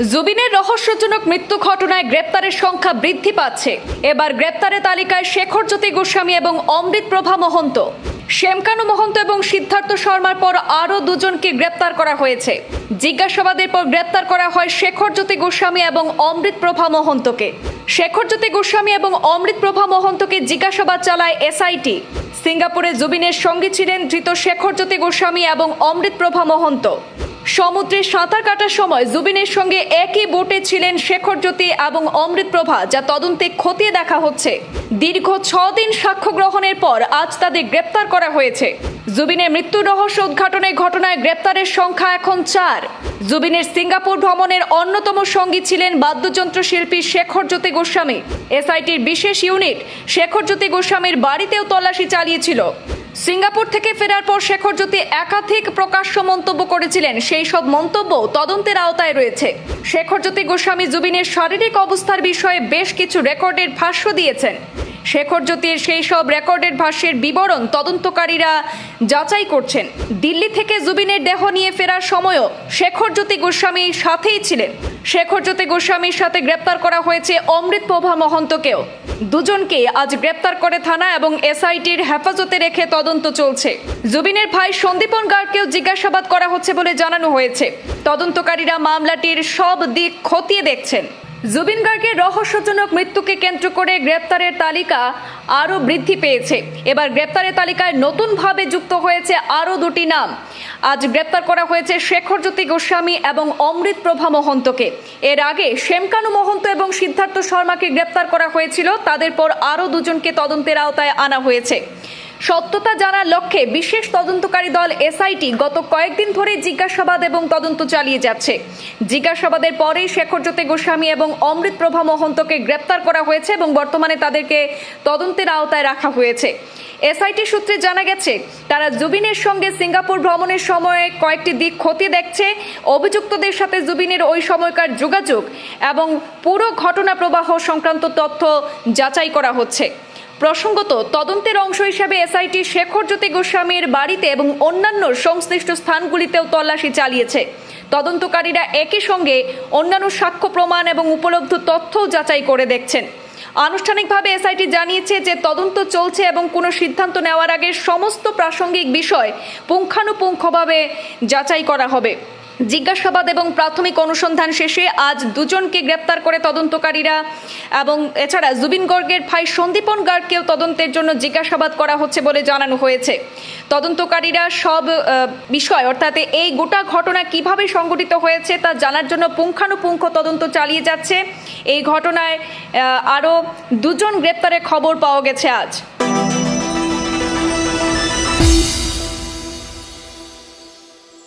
জুবিনের রহস্যজনক মৃত্যু ঘটনায় গ্রেপ্তারের সংখ্যা বৃদ্ধি পাচ্ছে। এবার গ্রেপ্তারের তালিকায় শেখর জ্যোতি গোস্বামী এবং অমৃত প্রভা মহন্ত। শ্যামকানু মহন্ত এবং সিদ্ধার্থ শর্মার পর আরও দুজনকে গ্রেপ্তার করা হয়েছে। জিজ্ঞাসাবাদের পর গ্রেপ্তার করা হয় শেখর জ্যোতি গোস্বামী এবং অমৃত প্রভা মহন্তকে। শেখর জ্যোতি গোস্বামী এবং অমৃত প্রভা মহন্তকে জিজ্ঞাসাবাদ চালায় এসআইটি। সিঙ্গাপুরে জুবিনের সঙ্গী ছিলেন ধৃত শেখর জ্যোতি গোস্বামী এবং অমৃত প্রভা মহন্ত। সমুদ্রে সাঁতার কাটার সময় জুবিনের সঙ্গে একই বোটে ছিলেন শেখর জ্যোতি এবং অমৃত প্রভা যা তদন্তে খতিয়ে দেখা হচ্ছে। দীর্ঘ ছ দিন সাক্ষ্য গ্রহণের পর আজ তাদের গ্রেপ্তার করা হয়েছে। জুবিনের মৃত্যু রহস্য উদ্ঘাটনের ঘটনায় গ্রেপ্তারের সংখ্যা এখন চার। জুবিনের সিঙ্গাপুর ভ্রমণের অন্যতম সঙ্গী ছিলেন বাদ্যযন্ত্র শিল্পী শেখর জ্যোতি গোস্বামী। এসআইটির বিশেষ ইউনিট শেখর জ্যোতি গোস্বামীর বাড়িতেও তল্লাশি চালিয়েছিল। সিঙ্গাপুর থেকে ফেরার পর শেখর জ্যোতি একাধিক প্রকাশ্য মন্তব্য করেছিলেন। সেই সব মন্তব্য তদন্তের আওতায় রয়েছে। শেখর জ্যোতি গোস্বামী জুবিনের শারীরিক অবস্থার বিষয়ে বেশ কিছু রেকর্ডের ভাষ্য দিয়েছেন। শেখর জ্যোতির সেই সব রেকর্ডের ভাষ্যের বিবরণ তদন্তকারীরা যাচাই করছেন। দিল্লি থেকে জুবিনের দেহ নিয়ে ফেরার সময়ও শেখর জ্যোতি গোস্বামী সাথেই ছিলেন। শেখর জ্যোতি গোস্বামীর সাথে গ্রেপ্তার করা হয়েছে অমৃত প্রভা মহন্তকেও। দুজনকে আজ গ্রেপ্তার করে থানা এবং এসআইটির হেফাজতে রেখে তদন্ত চলছে। জুবিনের ভাই সন্দীপন গার্গকেও জিজ্ঞাসাবাদ করা হচ্ছে বলে জানানো হয়েছে। তদন্তকারীরা মামলাটির সব দিক খতিয়ে দেখছেন। জুবিন গার্গের রহস্যজনক মৃত্যুকে কেন্দ্র করে গ্রেপ্তারের তালিকা আরও বৃদ্ধি পেয়েছে। এবার গ্রেপ্তারের তালিকায় নতুনভাবে যুক্ত হয়েছে আরও দুটি নাম। আজ গ্রেপ্তার করা হয়েছে শেখর জ্যোতি গোস্বামী এবং অমৃত প্রভা মহন্তকে। এর আগে শ্যামকানু মহন্ত এবং সিদ্ধার্থ শর্মাকে গ্রেপ্তার করা হয়েছিল। তাদের পর আরও দুজনকে তদন্তের আওতায় আনা হয়েছে। সত্যতা জানার লক্ষ্যে বিশেষ তদন্তকারী দল এসআইটি গত কয়েকদিন ধরে জিজ্ঞাসাবাদ এবং তদন্ত চালিয়ে যাচ্ছে। জিজ্ঞাসাবাদের পরেই শেখর জ্যোতি গোস্বামী এবং অমৃত প্রভা মহন্তকে গ্রেপ্তার করা হয়েছে এবং বর্তমানে তাদেরকে তদন্তের আওতায় রাখা হয়েছে। এসআইটি সূত্রে জানা গেছে, তারা জুবিনের সঙ্গে সিঙ্গাপুর ভ্রমণের সময়ে কয়েকটি দিক খতিয়ে দেখছে। অভিযুক্তদের সাথে জুবিনের ওই সময়কার যোগাযোগ এবং পুরো ঘটনা প্রবাহ সংক্রান্ত তথ্য যাচাই করা হচ্ছে। প্রসঙ্গত, তদন্তের অংশ হিসেবে এসআইটি শেখর জ্যোতি গোস্বামীর বাড়িতে এবং অন্যান্য সংশ্লিষ্ট স্থানগুলিতেও তল্লাশি চালিয়েছে। তদন্তকারীরা একই সঙ্গে অন্যান্য সাক্ষ্য প্রমাণ এবং উপলব্ধ তথ্যও যাচাই করে দেখছেন। আনুষ্ঠানিকভাবে এসআইটি জানিয়েছে যে তদন্ত চলছে এবং কোনো সিদ্ধান্ত নেওয়ার আগে সমস্ত প্রাসঙ্গিক বিষয় পুঙ্খানুপুঙ্খভাবে যাচাই করা হবে। জিজ্ঞাসাবাদ এবং প্রাথমিক অনুসন্ধান শেষে আজ দুজনকে গ্রেপ্তার করে তদন্তকারীরা এবং এছাড়া জুবিন গর্গের ভাই সন্দীপন গার্গকেও তদন্তের জন্য জিজ্ঞাসাবাদ করা হচ্ছে বলে জানানো হয়েছে। তদন্তকারীরা সব বিষয়, অর্থাৎ এই গোটা ঘটনা কীভাবে সংঘটিত হয়েছে তা জানার জন্য পুঙ্খানুপুঙ্খ তদন্ত চালিয়ে যাচ্ছে। এই ঘটনায় আরও দুজন গ্রেপ্তারের খবর পাওয়া গেছে আজ।